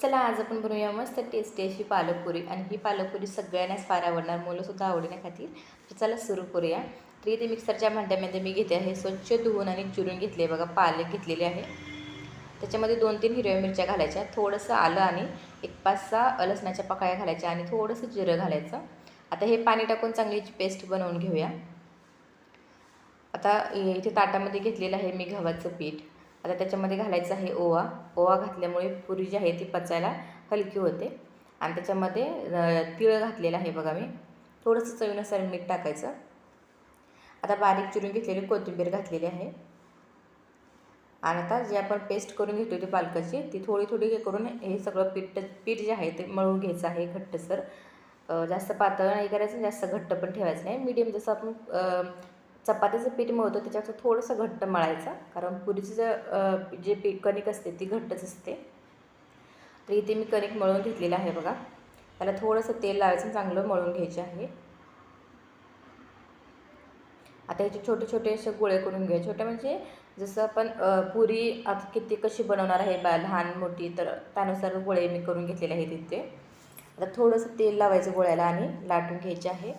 चला आज आपण बनवूया मस्त टेस्टी अशी पालकपुरी. आणि ही पालकपुरी सगळ्यांनाच फार आवडणार मुलंसुद्धा आवडीने खातील. तर चला सुरू करूया. तर इथे मिक्सरच्या भांड्यामध्ये मी घेते आहे स्वच्छ धुवून आणि चिरून घेतले बघा पालक घेतलेले आहे. त्याच्यामध्ये दोन तीन हिरव्या मिरच्या घालायच्या थोडंसं आलं आणि एक पाच सहा लसणाच्या पकाळ्या घालायच्या आणि थोडंसं जिरं घालायचं. आता हे पाणी टाकून चांगली पेस्ट बनवून घेऊया. आता इथे ताटामध्ये घेतलेलं आहे मी गव्हाचं पीठ. आता त्याच्यामध्ये घालायचं आहे ओवा. ओवा घातल्यामुळे पुरी जी आहे ती पचायला हलकी होते. आणि त्याच्यामध्ये तिळ घातलेलं आहे बघा मी. थोडंसं चवीनुसार मीठ टाकायचं. आता बारीक चिरून घेतलेली कोथिंबीर घातलेली आहे. आणि आता जे आपण पेस्ट करून घेतो होती पालकाची ती थोडी थोडी हे करून हे सगळं पीठ पीठ जे आहे ते मळून घ्यायचं आहे घट्टसर. जास्त पातळ नाही करायचं जास्त घट्ट पण ठेवायचं नाही. मीडियम जसं आपण चपातीचं पीठ मळतो त्याच्यावर थोडंसं घट्ट मळायचं. कारण पुरीचं जे पीठ कणिक असते ती घट्टच असते. तर इथे मी कणिक मळून घेतलेलं आहे बघा. त्याला थोडंसं तेल लावायचं चांगलं मळून घ्यायचे आहे. आता ह्याचे छोटे छोटे असे गोळे करून घ्या. छोटे म्हणजे जसं आपण पुरी आता किती कशी बनवणार आहे बा लहान मोठी तर त्यानुसार गोळे मी करून घेतलेले आहेत तिथे आता थोडंसं तेल लावायचं गोळ्याला आणि लाटून घ्यायचे आहे.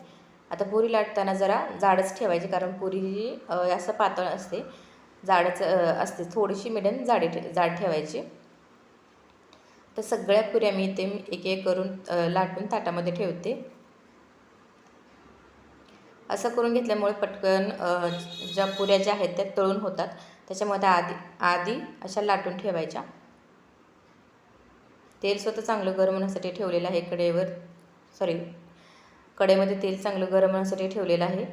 आता पुरी लाटताना जरा जाडच ठेवायची कारण पुरी ही असं पातळ असते. जाडच असते. थोडीशी मिडियम जाडी ठे जाड ठेवायची. तर सगळ्या पुऱ्या मी इथे एक एक करून लाटून ताटामध्ये ठेवते. असं करून घेतल्यामुळे पटकन ज्या पुऱ्या ज्या आहेत त्या तळून होतात. त्याच्यामध्ये आधी आधी अशा लाटून ठेवायच्या. तेल स्वतः चांगलं गरम होण्यासाठी ठेवलेलं आहे कडेवर सॉरी कडेमध्ये तेल चांगलं गरम होण्यासाठी ठेवलेलं आहे.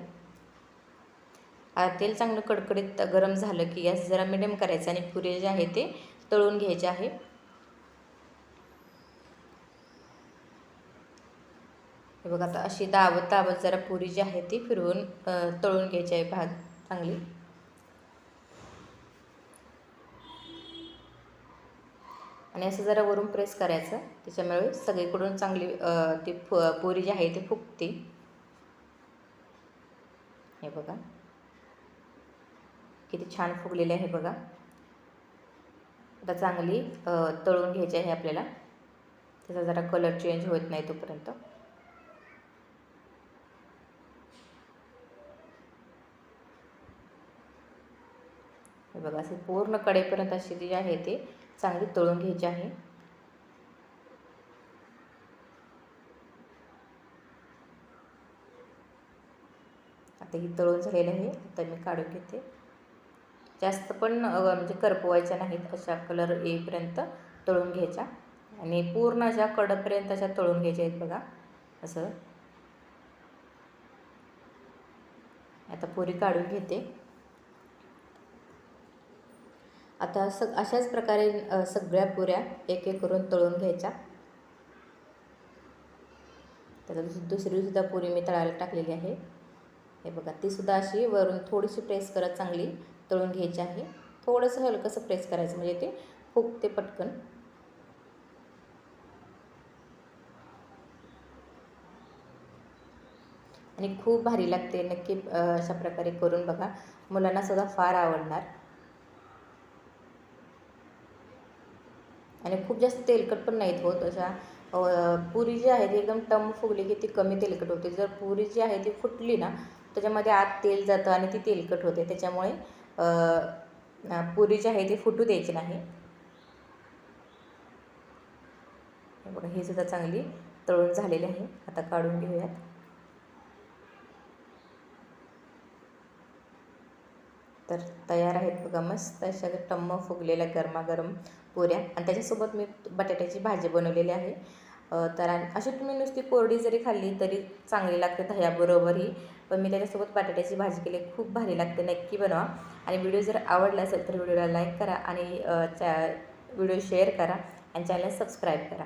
तेल चांगलं कडकडीत गरम झालं की गॅस जरा मिडियम करायचं आणि पुरे जे आहे ते तळून घ्यायचे आहे. हे बघा आता अशी दावत दावत जरा पुरी जी आहे ती फिरवून तळून घ्यायची आहे भात चांगली. आणि असं जरा वरून प्रेस करायचं. त्याच्यामुळे सगळीकडून चांगली ती फ पुरी जी आहे ती फुगते. हे बघा. किती छान फुगलेली आहे बघा. आता चांगली तळून घ्यायची आहे आपल्याला. त्याचा जरा कलर चेंज होत नाही तोपर्यंत. हे बघा असे पूर्ण कडेपर्यंत अशी जी आहे ते चांगली तळून घ्यायची आहे. आता ही तळून झालेलं आहे. आता मी काढून घेते. जास्त पण म्हणजे करपवायच्या नाहीत. अशा कलर येईपर्यंत तळून घ्यायच्या. आणि पूर्ण अशा कडपर्यंत अशा तळून घ्यायच्या आहेत बघा. असं. आता पुरी काढून घेते. आता सग अशाच प्रकारे सगळ्या पुऱ्या एक एक करून तळून घ्यायच्या. त्याचा दुसरीसुद्धा पुरी मी तळायला टाकलेली आहे. हे बघा तीसुद्धा अशी वरून थोडीशी प्रेस करत चांगली तळून घ्यायची आहे. थोडंसं हलकंसं प्रेस करायचं म्हणजे ते फुगते पटकन. आणि खूप भारी लागते नक्की अशा प्रकारे करून बघा. मुलांना सुद्धा फार आवडणार. आणि खूप जास्त तेलकट पण नाहीत होत. अशा पुरी जी आहे ती एकदम टम फुगली की ती कमी तेलकट होते. जर पुरी जी आहे ती फुटली ना त्याच्यामध्ये आत तेल जातं आणि ती तेलकट होते. त्याच्यामुळे पुरी जी आहे ती फुटू द्यायची नाही. बघा ही सुद्धा चांगली तळून झालेली आहे. आता काढून घेऊयात. तर तयार आहेत बघा मस्त अशा टम्म फुगलेल्या गरमागरम पुऱ्या. आणि त्याच्यासोबत मी बटाट्याची भाजी बनवलेली आहे. तर अशी तुम्ही नुसती कोरडी जरी खाल्ली तरी चांगली लागते दह्याबरोबरही. पण मी त्याच्यासोबत बटाट्याची भाजी केली खूप भारी लागते नक्की बनवा. आणि व्हिडिओ जर आवडला असेल तर व्हिडिओला लाईक करा आणि चा व्हिडिओ शेअर करा आणि चॅनल सबस्क्राईब करा.